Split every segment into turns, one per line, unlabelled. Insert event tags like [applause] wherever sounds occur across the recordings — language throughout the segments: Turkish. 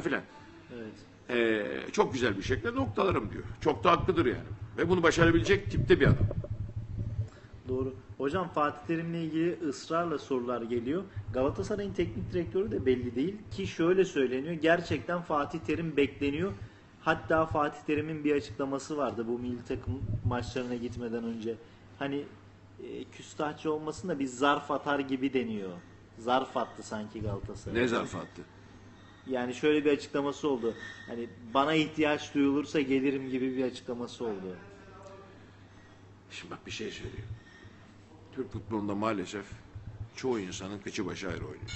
filan.
Evet.
Ee, çok güzel bir şekilde noktalarım diyor. Çok da haklıdır yani. Ve bunu başarabilecek tipte bir adam.
Doğru. Hocam Fatih Terim'le ilgili ısrarla sorular geliyor. Galatasaray'ın teknik direktörü de belli değil ki şöyle söyleniyor. Gerçekten Fatih Terim bekleniyor. Hatta Fatih Terim'in bir açıklaması vardı bu milli takım maçlarına gitmeden önce. Hani e, küstahçı olmasın da bir zarf atar gibi deniyor. Zarf attı sanki Galatasaray.
Ne zarf attı?
Yani şöyle bir açıklaması oldu. Hani bana ihtiyaç duyulursa gelirim gibi bir açıklaması oldu.
Şimdi bak bir şey söyleyeyim. Türk futbolunda maalesef çoğu insanın kıçı başı ayrı oynuyor.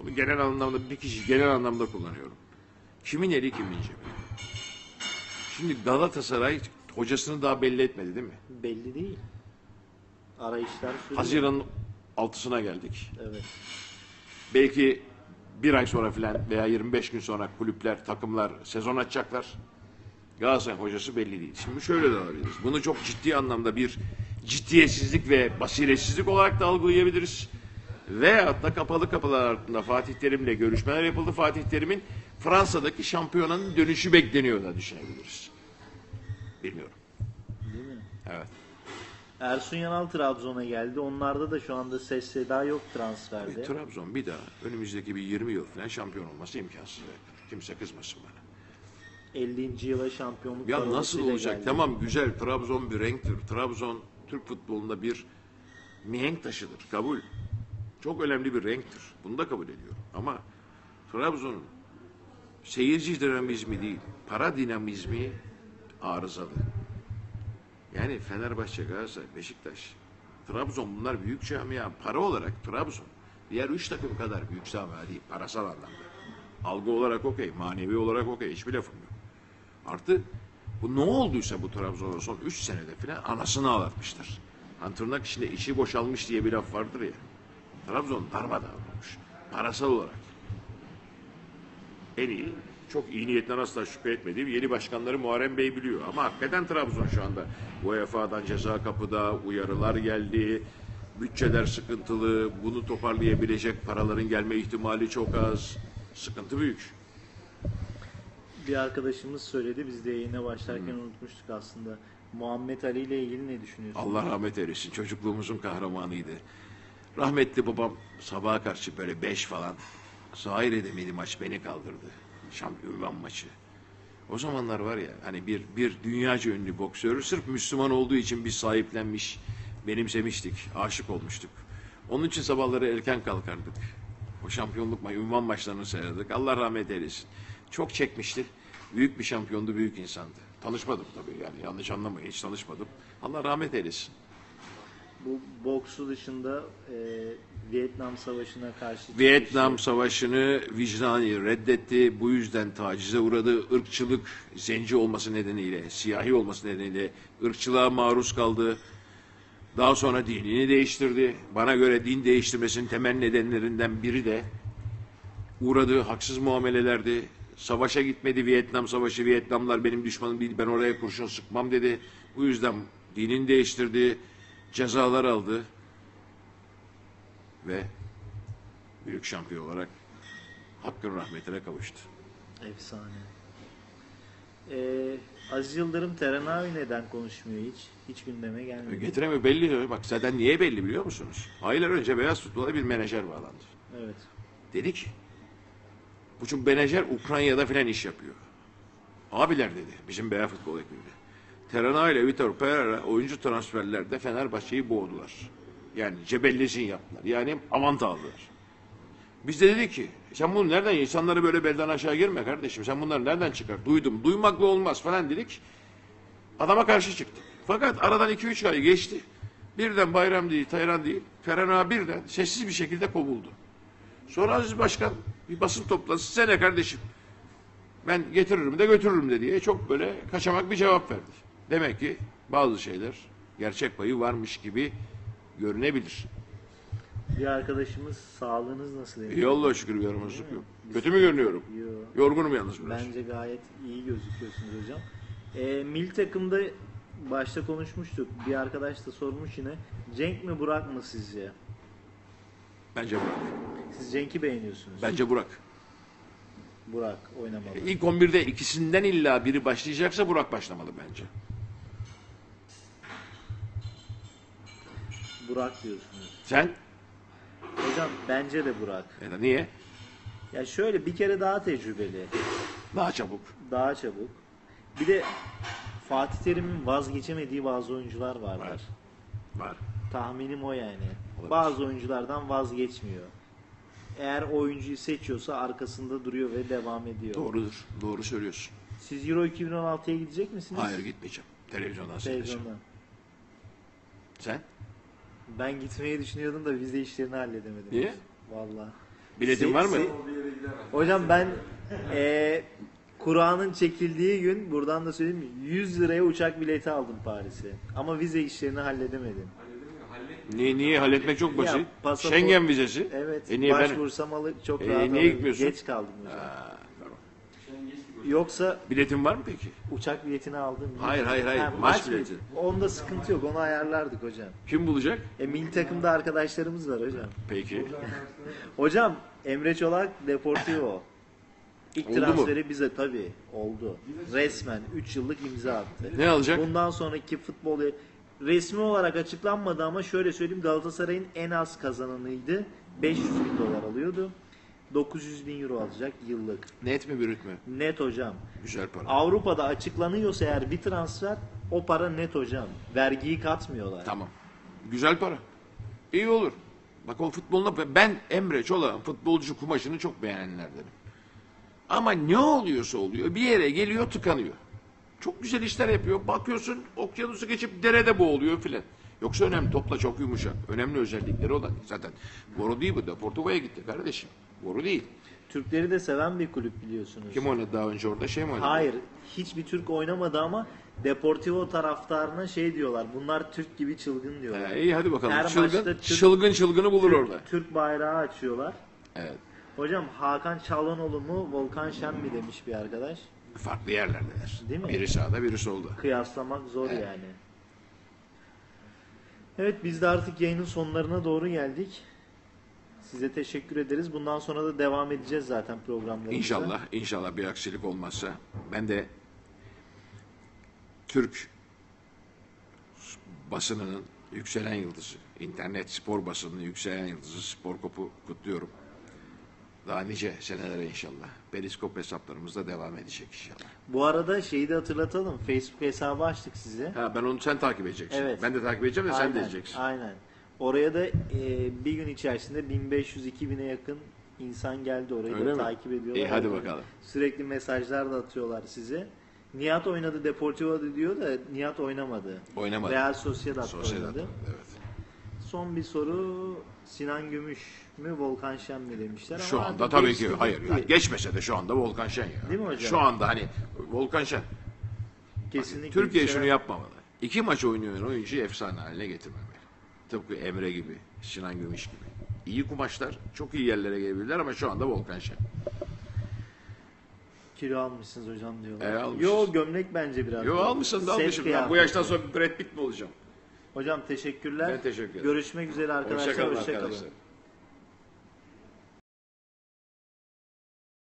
Bunu genel anlamda bir kişi genel anlamda kullanıyorum. Kimin eli kimin cebi. Şimdi Galatasaray hocasını daha belli etmedi değil mi?
Belli değil. Arayışlar sürüyor.
Haziran'ın altısına geldik.
Evet.
Belki bir ay sonra filan veya 25 gün sonra kulüpler, takımlar sezon açacaklar. Galatasaray hocası belli değil. Şimdi şöyle de alabiliriz. Bunu çok ciddi anlamda bir ciddiyetsizlik ve basiretsizlik olarak da algılayabiliriz. Veyahut da kapalı kapılar altında Fatih Terim'le görüşmeler yapıldı. Fatih Terim'in Fransa'daki şampiyonanın dönüşü bekleniyor da düşünebiliriz. Bilmiyorum.
Değil mi?
Evet.
Ersun Yanal Trabzon'a geldi. Onlarda da şu anda ses seda yok transferde.
Trabzon bir daha önümüzdeki bir 20 yıl falan şampiyon olması imkansız. Kimse kızmasın bana.
50. yıla şampiyonluk
Ya nasıl olacak?
geldi.
Tamam güzel. Trabzon bir renktir. Trabzon Türk futbolunda bir mihenk taşıdır. Kabul. Çok önemli bir renktir. Bunu da kabul ediyorum. Ama Trabzon'un seyirci dinamizmi değil, para dinamizmi arızalı. Yani Fenerbahçe, Galatasaray, Beşiktaş, Trabzon bunlar büyük camia. Para olarak Trabzon diğer üç takım kadar büyük camia değil parasal anlamda. Algı olarak okey, manevi olarak okey. Hiçbir lafım yok. Artı bu ne olduysa bu Trabzon'a son 3 senede filan anasını ağlatmıştır. Hani tırnak içinde içi boşalmış diye bir laf vardır ya. Trabzon darmadağın olmuş. Parasal olarak. En iyi, çok iyi niyetten asla şüphe etmediğim yeni başkanları Muharrem Bey biliyor. Ama hakikaten Trabzon şu anda UEFA'dan ceza kapıda, uyarılar geldi. Bütçeler sıkıntılı, bunu toparlayabilecek paraların gelme ihtimali çok az. Sıkıntı büyük.
Bir arkadaşımız söyledi. Biz de yayına başlarken unutmuştuk aslında. Muhammed Ali ile ilgili ne düşünüyorsunuz?
Allah rahmet eylesin. Çocukluğumuzun kahramanıydı. Rahmetli babam sabaha karşı böyle beş falan Zahire'de miydi maç beni kaldırdı. Şampiyon maçı. O zamanlar var ya hani bir bir dünyaca ünlü boksörü sırf Müslüman olduğu için biz sahiplenmiş, benimsemiştik, aşık olmuştuk. Onun için sabahları erken kalkardık. O şampiyonluk ma ünvan maçlarını seyredirdik. Allah rahmet eylesin. Çok çekmişti. Büyük bir şampiyondu, büyük insandı. Tanışmadım tabii yani yanlış anlamayın hiç tanışmadım. Allah rahmet eylesin.
Bu boksu dışında e, Vietnam Savaşı'na karşı
Vietnam
çıkışı-
Savaşı'nı vicdani reddetti. Bu yüzden tacize uğradı. Irkçılık, zenci olması nedeniyle, siyahi olması nedeniyle ırkçılığa maruz kaldı. Daha sonra dinini değiştirdi. Bana göre din değiştirmesinin temel nedenlerinden biri de uğradığı haksız muamelelerdi. Savaşa gitmedi Vietnam Savaşı. Vietnamlar benim düşmanım değil. Ben oraya kurşun sıkmam dedi. Bu yüzden dinini değiştirdi. Cezalar aldı. Ve büyük şampiyon olarak hakkın rahmetine kavuştu.
Efsane. Ee, Aziz Yıldırım Terenavi neden konuşmuyor hiç? Hiç gündeme gelmedi.
Getireme belli. Bak zaten niye belli biliyor musunuz? Aylar önce beyaz futbola bir menajer bağlandı.
Evet.
Dedi ki bu çünkü menajer Ukrayna'da filan iş yapıyor. Abiler dedi bizim beyaz futbol ekibinde. Terana ile Vitor Pereira oyuncu transferlerde Fenerbahçe'yi boğdular. Yani cebelleşin yaptılar. Yani avant aldılar. Biz de dedik ki sen bunu nereden insanları böyle belden aşağı girme kardeşim sen bunları nereden çıkar? Duydum. Duymakla olmaz falan dedik. Adama karşı çıktık. Fakat aradan 2-3 ay geçti. Birden bayram değil, Tayran değil. Ferena birden sessiz bir şekilde kovuldu. Sonra Aziz Başkan bir basın toplantısı sen ne kardeşim? Ben getiririm de götürürüm de diye çok böyle kaçamak bir cevap verdi. Demek ki bazı şeyler gerçek payı varmış gibi görünebilir.
Bir arkadaşımız sağlığınız nasıl?
İyi Allah'a şükür bir yaramazlık yok. Kötü mü görünüyorum?
Yo.
Yorgunum yalnız biraz.
Bence gayet iyi gözüküyorsunuz hocam. Ee, milli takımda başta konuşmuştuk. Bir arkadaş da sormuş yine. Cenk mi Burak mı sizce?
Bence Burak.
Siz Cenk'i beğeniyorsunuz.
Bence Burak.
Burak oynamalı.
İlk 11'de ikisinden illa biri başlayacaksa Burak başlamalı bence.
Burak diyorsunuz.
Sen?
Hocam bence de Burak.
Da niye?
Ya şöyle bir kere daha tecrübeli.
Daha çabuk.
Daha çabuk. Bir de Fatih Terim'in vazgeçemediği bazı oyuncular vardır.
Var. Var.
Tahminim o yani.
Olabilir.
Bazı oyunculardan vazgeçmiyor. Eğer oyuncuyu seçiyorsa arkasında duruyor ve devam ediyor.
Doğrudur. Doğru söylüyorsun.
Siz Euro 2016'ya gidecek misiniz?
Hayır gitmeyeceğim. Televizyondan seyredeceğim.
Televizyondan.
Sen?
Ben gitmeyi düşünüyordum da vize işlerini halledemedim.
Niye?
Valla.
Biletin var mı?
se- Hocam ben eee Kur'an'ın çekildiği gün buradan da söyleyeyim mi? 100 liraya uçak bileti aldım Paris'e. Ama vize işlerini halledemedim.
Niye, niye halletmek çok basit?
Ya, pasaport-
Schengen vizesi.
Evet.
E niye ben...
başvursam alı çok
E,
rahat
niye
alırım.
gitmiyorsun?
Geç kaldım hocam.
Ha.
Yoksa
Biletin var mı peki?
uçak biletini aldım.
Hayır, hayır, hayır. Maç bileti.
Onda sıkıntı yok. Onu ayarlardık hocam.
Kim bulacak?
E milli takımda arkadaşlarımız var hocam.
Peki.
Hocam Emre Çolak Deportivo. [laughs] İlk
Oldu mu?
transferi bize tabii oldu. Resmen 3 yıllık imza attı.
Ne alacak?
Bundan sonraki futbol resmi olarak açıklanmadı ama şöyle söyleyeyim Galatasaray'ın en az kazananıydı. 500 bin dolar alıyordu. 900 bin euro alacak yıllık.
Net mi brüt mü?
Net hocam.
Güzel para.
Avrupa'da açıklanıyorsa eğer bir transfer o para net hocam. Vergiyi katmıyorlar.
Tamam. Güzel para. İyi olur. Bak o futboluna ben Emre Çolak'ın futbolcu kumaşını çok beğenenlerdenim. Ama ne oluyorsa oluyor bir yere geliyor tıkanıyor. Çok güzel işler yapıyor. Bakıyorsun okyanusu geçip derede boğuluyor filan. Yoksa önemli. Topla çok yumuşak. Önemli özellikleri olan. Zaten Boru değil bu da. Portova'ya gitti kardeşim. Boru değil.
Türkleri de seven bir kulüp biliyorsunuz.
Kim oynadı daha önce orada? Şey mi oynadı?
Hayır, hiçbir Türk oynamadı ama Deportivo taraftarına şey diyorlar. Bunlar Türk gibi çılgın diyorlar.
Ha, iyi hadi bakalım.
Her
çılgın,
maçta Türk-
çılgın çılgını bulur
Türk,
orada.
Türk bayrağı açıyorlar.
Evet.
Hocam Hakan Çalhanoğlu mu Volkan Şen mi demiş bir arkadaş.
Farklı yerlerdeler.
Değil mi?
Biri sağda biri solda.
Kıyaslamak zor
Evet.
yani. Evet biz de artık yayının sonlarına doğru geldik. Size teşekkür ederiz. Bundan sonra da devam edeceğiz zaten programlarımıza.
İnşallah, inşallah bir aksilik olmazsa ben de Türk basınının yükselen yıldızı, internet spor basınının yükselen yıldızı Spor Kop'u kutluyorum. Daha nice senelere inşallah. Periskop hesaplarımızda devam edecek inşallah.
Bu arada şeyi de hatırlatalım. Facebook hesabı açtık size.
Ha ben onu sen takip edeceksin.
Evet.
Ben de takip edeceğim de sen de edeceksin.
Aynen. Oraya da e, bir gün içerisinde 1500-2000'e yakın insan geldi orayı
Öyle
da
mi?
takip ediyorlar.
İyi, hadi bakalım.
Sürekli mesajlar da atıyorlar size. Nihat oynadı Deportivo'da diyor da Nihat oynamadı.
Oynamadı.
Real Sociedad'da
Sosyal
oynadı.
evet.
Son bir soru Sinan Gümüş mü Volkan Şen mi demişler
Şu
ama
anda tabii ki hayır. yani geçmese de şu anda Volkan Şen ya.
Değil mi hocam?
Şu anda hani Volkan Şen.
Kesinlikle
Türkiye
yükselen-
şunu yapmamalı. İki maç oynayan oyuncuyu efsane haline getirmemeli. Tıpkı Emre gibi, Sinan Gümüş gibi. İyi kumaşlar, çok iyi yerlere gelebilirler ama şu anda Volkan Şen.
Kilo almışsınız hocam diyorlar.
E, almışız.
Yo gömlek bence biraz.
Yo almışsın da almışım. Ben bu yaştan sonra bir Brad Pitt mi olacağım?
Hocam teşekkürler.
Ben teşekkür ederim.
Görüşmek üzere arkadaşlar.
Hoşçakalın
Hoşça kalın.
arkadaşlar.